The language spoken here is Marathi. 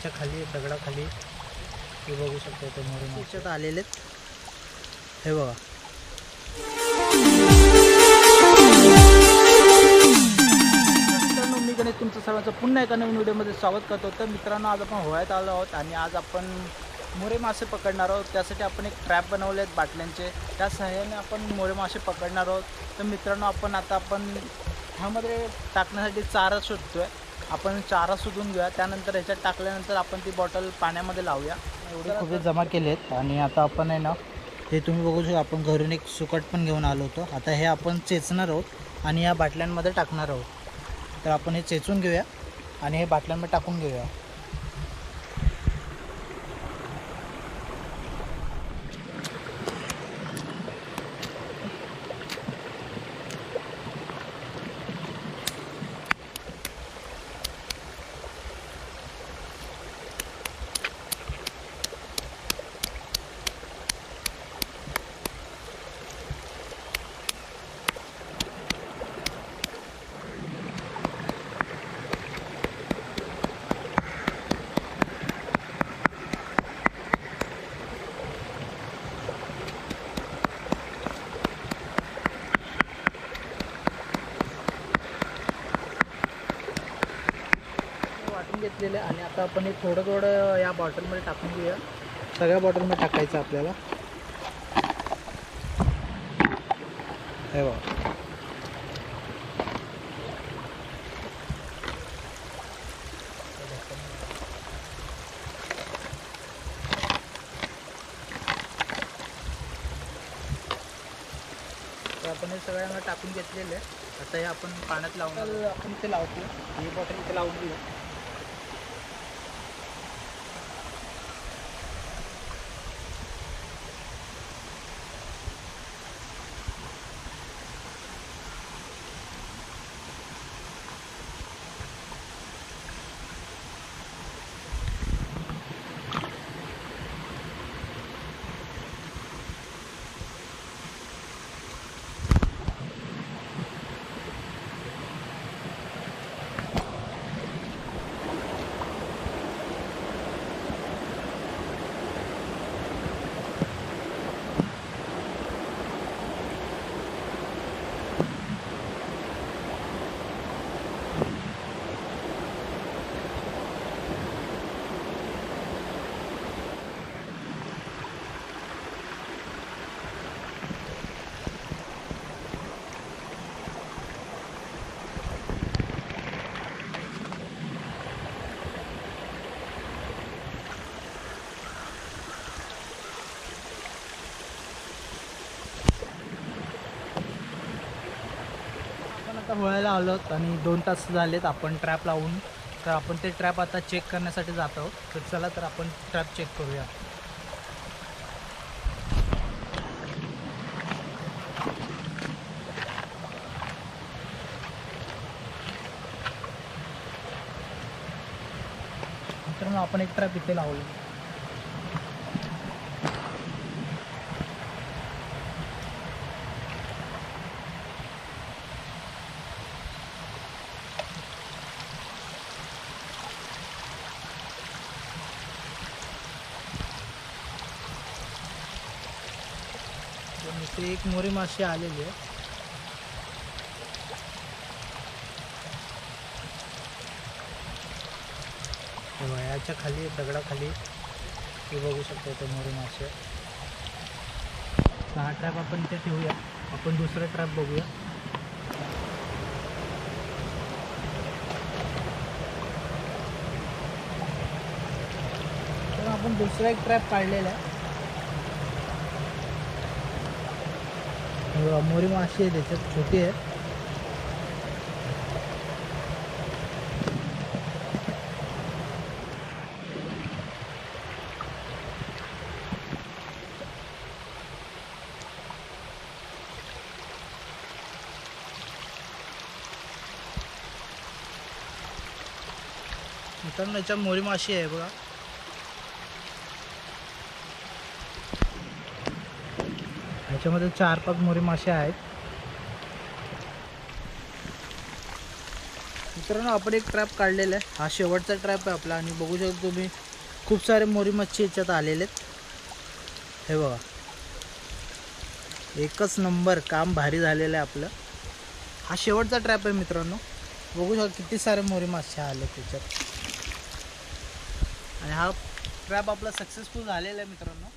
याच्या खाली दगडाखाली हे बघू शकतो ते मोरे मासे आलेले हे बघा. मित्रांनो मी गणेश तुमचं सर्वांचं पुन्हा एका नवीन व्हिडिओमध्ये स्वागत करतो. तर मित्रांनो आज आपण होळ्यात आलो आहोत आणि आज आपण मोरे मासे पकडणार आहोत. त्यासाठी आपण एक ट्रॅप बनवले आहेत बाटल्यांचे. त्या सहाय्याने आपण मोरे मासे पकडणार आहोत. तर मित्रांनो आपण आता आपण ह्यामध्ये टाकण्यासाठी चारा शोधतोय. आपण चारा शोधून घेऊया. त्यानंतर ह्याच्यात टाकल्यानंतर आपण ती बॉटल पाण्यामध्ये लावूया. एवढे खूप जमा केले आहेत आणि आता आपण आहे ना हे तुम्ही बघू शकता आपण घरून एक सुकट पण घेऊन आलो होतो. आता हे आपण चेचणार आहोत आणि या बाटल्यांमध्ये टाकणार आहोत. तर आपण हे चेचून घेऊया आणि हे बाटल्यांमध्ये टाकून घेऊया. घेतलेलं आहे. आणि आता आपण हे थोडं थोडं या बॉटलमध्ये टाकून घेऊया. सगळ्या बॉटलमध्ये टाकायचं आपल्याला. हे बघा. तर आपण हे सगळ्यांना टाकून घेतलेलं आहे. आता हे आपण पाण्यात लावून आपण ते लावतो ही बॉटल इथे लावून घेऊ आता वळायला आलो आहोत आणि दोन तास झालेत आपण ट्रॅप लावून. तर आपण ते ट्रॅप आता चेक करण्यासाठी जात आहोत. तर चला तर आपण ट्रॅप चेक करूया. मित्रांनो आपण एक ट्रॅप इथे लावलो. तर इथे एक मोरी मासे आलेली आहे. याच्या खाली दगडाखाली हे बघू शकतो ते मोरी मासे. हा ट्रॅप आपण इथे ठेवूया. आपण दुसरा ट्रॅप बघूया. तर आपण दुसरा एक ट्रॅप काढलेला आहे हे बघा, मोरी माशी आहे त्याच्यात छोटी आहे मित्रांनो याच्यात मोरी माशी आहे बघा. ह्याच्यामध्ये चार पाच मोरी मासे आहेत. मित्रांनो आपण एक ट्रॅप काढलेला आहे. हा शेवटचा ट्रॅप आहे आपला आणि बघू शकतो तुम्ही खूप सारे मोरी मच्छी याच्यात आलेले आहेत. हे बघा. एकच नंबर काम भारी झालेलं आहे आपलं. हा शेवटचा ट्रॅप आहे मित्रांनो. बघू शकता किती सारे मोरी मासे आले त्याच्यात आणि हा ट्रॅप आपला सक्सेसफुल झालेला आहे मित्रांनो.